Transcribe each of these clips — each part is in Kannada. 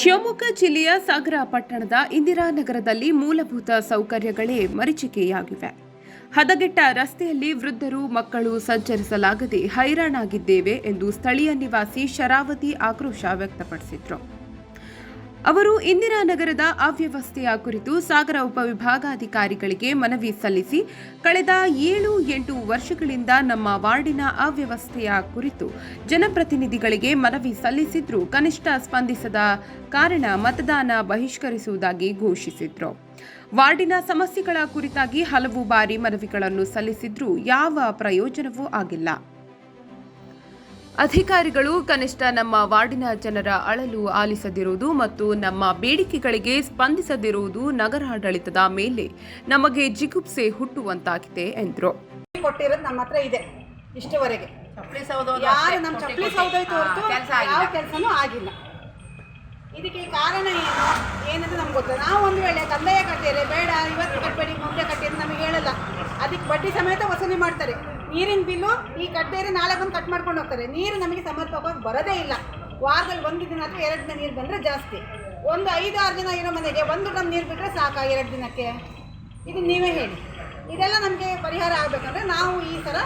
ಶಿವಮೊಗ್ಗ ಜಿಲ್ಲೆಯ ಸಾಗರ ಪಟ್ಟಣದ ಇಂದಿರಾನಗರದಲ್ಲಿ ಮೂಲಭೂತ ಸೌಕರ್ಯಗಳೇ ಮರೀಚಿಕೆಯಾಗಿವೆ. ಹದಗೆಟ್ಟ ರಸ್ತೆಯಲ್ಲಿ ವೃದ್ಧರು, ಮಕ್ಕಳು ಸಂಚರಿಸಲಾಗದೆ ಹೈರಾಣಾಗಿದ್ದೇವೆ ಎಂದು ಸ್ಥಳೀಯ ನಿವಾಸಿ ಶರಾವತಿ ಆಕ್ರೋಶ ವ್ಯಕ್ತಪಡಿಸಿದ್ರು. ಅವರು ಇಂದಿರಾನಗರದ ಅವ್ಯವಸ್ಥೆಯ ಕುರಿತು ಸಾಗರ ಉಪವಿಭಾಗಾಧಿಕಾರಿಗಳಿಗೆ ಮನವಿ ಸಲ್ಲಿಸಿ, ಕಳೆದ ಏಳು ಎಂಟು ವರ್ಷಗಳಿಂದ ನಮ್ಮ ವಾರ್ಡಿನ ಅವ್ಯವಸ್ಥೆಯ ಕುರಿತು ಜನಪ್ರತಿನಿಧಿಗಳಿಗೆ ಮನವಿ ಸಲ್ಲಿಸಿದ್ರೂ ಕನಿಷ್ಠ ಸ್ಪಂದಿಸದ ಕಾರಣ ಮತದಾನ ಬಹಿಷ್ಕರಿಸುವುದಾಗಿ ಘೋಷಿಸಿದ್ರು. ವಾರ್ಡಿನ ಸಮಸ್ಯೆಗಳ ಕುರಿತಾಗಿ ಹಲವು ಬಾರಿ ಮನವಿಗಳನ್ನು ಸಲ್ಲಿಸಿದ್ರೂ ಯಾವ ಪ್ರಯೋಜನವೂ ಆಗಿಲ್ಲ. ಅಧಿಕಾರಿಗಳು ಕನಿಷ್ಠ ನಮ್ಮ ವಾರ್ಡಿನ ಜನರ ಅಳಲು ಆಲಿಸದಿರುವುದು ಮತ್ತು ನಮ್ಮ ಬೇಡಿಕೆಗಳಿಗೆ ಸ್ಪಂದಿಸದಿರುವುದು ನಗರಾಡಳಿತದ ಮೇಲೆ ನಮಗೆ ಜಿಗುಪ್ಸೆ ಹುಟ್ಟುವಂತಾಗಿದೆ ಎಂದರು. ಕೊಟ್ಟಿರೋದು ನಮ್ಮ ಹತ್ರ ಇದೆ ಇಷ್ಟುವರೆಗೆ. ಯಾರು ನಮ್ಮ ಚಪ್ಪಲಿ ಸೌದೋಯ್ತು ಹೊರತು ಕೆಲಸ ಯಾವ ಕೆಲಸನೂ ಆಗಿಲ್ಲ. ಇದಕ್ಕೆ ಕಾರಣ ಏನು? ಏನಂತ ನಮ್ಗೆ ಗೊತ್ತಿಲ್ಲ. ನಾವು ಒಂದು ವೇಳೆ ಕಂದಾಯ ಕಟ್ಟಿದ್ರೆ ಬೇಡ ಇವತ್ತು ಕಟ್ಟಬೇಡಿ ಮುಂದೆ ಕಟ್ಟಿ ಅಂತ ನಮಗೆ ಹೇಳಲ್ಲ. ಅದಕ್ಕೆ ಬಡ್ಡಿ ಸಮೇತ ವಸೂಲಿ ಮಾಡ್ತಾರೆ. ನೀರಿನ ಬಿಲ್ಲು ಈ ಕಟ್ಟೇರಿ ನಾಳೆ ಬಂದು ಕಟ್ ಮಾಡ್ಕೊಂಡು ಹೋಗ್ತಾರೆ. ನೀರು ನಮಗೆ ಸಮರ್ಪಕವಾಗಿ ಬರೋದೇ ಇಲ್ಲ. ವಾರದಲ್ಲಿ ಒಂದು ದಿನ ಅಥವಾ ಎರಡು ದಿನ ನೀರು ಬಂದರೆ ಜಾಸ್ತಿ. ಒಂದು ಐದು, ಆರು ದಿನ ಇರೋ ಮನೆಗೆ ಒಂದು ಡ್ರಮ್ ನೀರು ಬಿಟ್ಟರೆ ಸಾಕು ಎರಡು ದಿನಕ್ಕೆ. ಇದು ನೀವೇ ಹೇಳಿ. ಇದೆಲ್ಲ ನಮಗೆ ಪರಿಹಾರ ಆಗಬೇಕಂದ್ರೆ ನಾವು ಈ ಥರ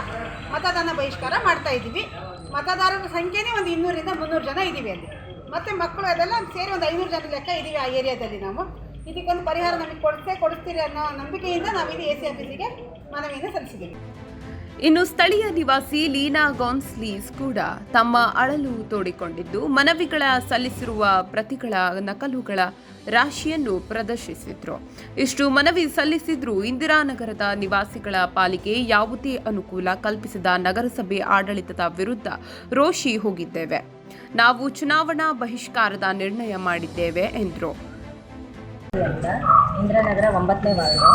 ಮತದಾನ ಬಹಿಷ್ಕಾರ ಮಾಡ್ತಾ ಇದ್ದೀವಿ. ಮತದಾರರ ಸಂಖ್ಯೆನೇ ಒಂದು ಇನ್ನೂರಿಂದ ಮುನ್ನೂರು ಜನ ಇದ್ದೀವಿ ಅಲ್ಲಿ. ಮತ್ತು ಮಕ್ಕಳು ಅದೆಲ್ಲ ಸೇರಿ ಒಂದು ಐನೂರು ಜನ ಲೆಕ್ಕ ಇದ್ದೀವಿ ಆ ಏರಿಯಾದಲ್ಲಿ ನಾವು. ಇದಕ್ಕೊಂದು ಪರಿಹಾರ ನಮಗೆ ಕೊಡಿಸೇ ಕೊಡಿಸ್ತೀರಿ ಅನ್ನೋ ನಂಬಿಕೆಯಿಂದ ನಾವು ಇದು ಎ ಸಿ ಆಫೀಸಿಗೆ ಮನವಿಯನ್ನು ಸಲ್ಲಿಸಿದ್ದೀವಿ. ಇನ್ನು ಸ್ಥಳೀಯ ನಿವಾಸಿ ಲೀನಾ ಗಾನ್ಸ್ಲೀಸ್ ಕೂಡ ತಮ್ಮ ಅಳಲು ತೋಡಿಕೊಂಡಿದ್ದು, ಮನವಿಗಳ ಸಲ್ಲಿಸಿರುವ ಪ್ರತಿಗಳ ನಕಲುಗಳ ರಾಶಿಯನ್ನು ಪ್ರದರ್ಶಿಸಿದ್ರು. ಇಷ್ಟು ಮನವಿ ಸಲ್ಲಿಸಿದ್ರೂ ಇಂದಿರಾನಗರದ ನಿವಾಸಿಗಳ ಪಾಲಿಗೆ ಯಾವುದೇ ಅನುಕೂಲ ಕಲ್ಪಿಸಿದ ನಗರಸಭೆ ಆಡಳಿತದ ವಿರುದ್ಧ ರೋಷಿ ಹೋಗಿದ್ದೇವೆ. ನಾವು ಚುನಾವಣಾ ಬಹಿಷ್ಕಾರದ ನಿರ್ಣಯ ಮಾಡಿದ್ದೇವೆ, ಎಂದರು. ಅಂತ ಇಂದ್ರನಗರ ಒಂಬತ್ತನೇ ವಾರ್ಡು.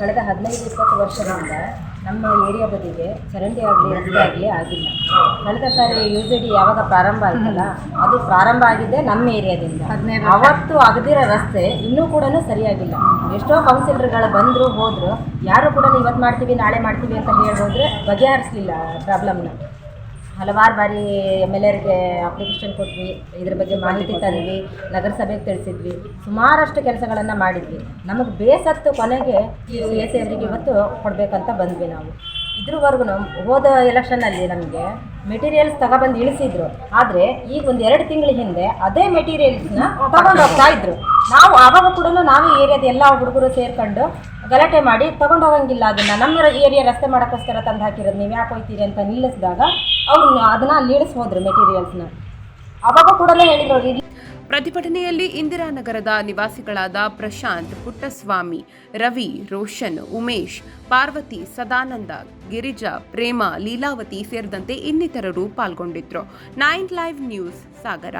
ಕಳೆದ ಹದಿನೈದು ಇಪ್ಪತ್ತು ವರ್ಷದಿಂದ ನಮ್ಮ ಏರಿಯಾ ಬದಿಗೆ ಚರಂಡಿ ಆಗಲಿ ರಸ್ತೆ ಆಗಲಿ ಆಗಿಲ್ಲ. ಕಳೆದ ಸಾರಿ ಯು ಜಿ ಡಿ ಯಾವಾಗ ಪ್ರಾರಂಭ ಆಯ್ತಲ್ಲ ಅದು ಪ್ರಾರಂಭ ಆಗಿದೆ ನಮ್ಮ ಏರಿಯಾದಿಂದ. ಅವತ್ತು ಆಗದಿರೋ ರಸ್ತೆ ಇನ್ನೂ ಕೂಡ ಸರಿಯಾಗಿಲ್ಲ. ಎಷ್ಟೋ ಕೌನ್ಸಿಲರ್ಗಳು ಬಂದರು ಹೋದರು ಯಾರು ಕೂಡ ಇವತ್ತು ಮಾಡ್ತೀವಿ ನಾಳೆ ಮಾಡ್ತೀವಿ ಅಂತ ಹೇಳಿ ಹೋದರೆ ಬಗೆಹರಿಸಲಿಲ್ಲ ಪ್ರಾಬ್ಲಮ್ನ ಹಲವಾರು ಬಾರಿ ಎಂ ಎಲ್ ಎರಿಗೆ ಅಪ್ಲಿಕೇಶನ್ ಕೊಟ್ವಿ, ಇದ್ರ ಬಗ್ಗೆ ಮಾಹಿತಿ ತಂದ್ವಿ, ನಗರಸಭೆಗೆ ತಿಳಿಸಿದ್ವಿ, ಸುಮಾರಷ್ಟು ಕೆಲಸಗಳನ್ನು ಮಾಡಿದ್ವಿ. ನಮಗೆ ಬೇಸತ್ತು ಕೊನೆಗೆ ಈ ಎಸ್ ಅವರಿಗೆ ಇವತ್ತು ಕೊಡಬೇಕಂತ ಬಂದ್ವಿ ನಾವು. ಇದ್ರವರೆಗೂ ಹೋದ ಎಲೆಕ್ಷನಲ್ಲಿ ನಮಗೆ ಮೆಟೀರಿಯಲ್ಸ್ ತಗೊಬಂದು ಇಳಿಸಿದ್ರು. ಆದರೆ ಈಗ ಒಂದು ಎರಡು ತಿಂಗಳ ಹಿಂದೆ ಅದೇ ಮೆಟೀರಿಯಲ್ಸ್ನ ತಗೊಂಡು ಹೋಗ್ತಾ ಇದ್ರು. ನಾವು ಆವಾಗ ಕೂಡ ನಾವು ಏರಿಯಾದ ಎಲ್ಲ ಹುಡುಗರು ಸೇರ್ಕೊಂಡು ಗಲಾಟೆ ಮಾಡಿ ತಗೊಂಡು ಹೋಗಂಗಿಲ್ಲ. ಅದನ್ನು ನಮ್ಮ ಏರಿಯಾ ರಸ್ತೆ ಮಾಡೋಕ್ಕೋಸ್ಕರ ತಂದು ಹಾಕಿರೋದು, ನೀವು ಯಾಕೆ ಹೋಯ್ತೀರಿ ಅಂತ ನಿಲ್ಲಿಸಿದಾಗ ಅವ್ರು ಅದನ್ನ ಅಲ್ಲಿ ಇಳಿಸ್ಬೋದ್ರು ಮೆಟೀರಿಯಲ್ಸ್ನ ಅವಾಗ ಕೂಡ ಹೇಳಿದ್ರು ಪ್ರತಿಭಟನೆಯಲ್ಲಿ ಇಂದಿರಾನಗರದ ನಿವಾಸಿಗಳಾದ ಪ್ರಶಾಂತ್ ಪುಟ್ಟಸ್ವಾಮಿ, ರವಿ, ರೋಷನ್, ಉಮೇಶ್, ಪಾರ್ವತಿ, ಸದಾನಂದ, ಗಿರಿಜಾ, ಪ್ರೇಮ, ಲೀಲಾವತಿ ಸೇರಿದಂತೆ ಇನ್ನಿತರರು ಪಾಲ್ಗೊಂಡಿದ್ರು. Nine live news, Sagara.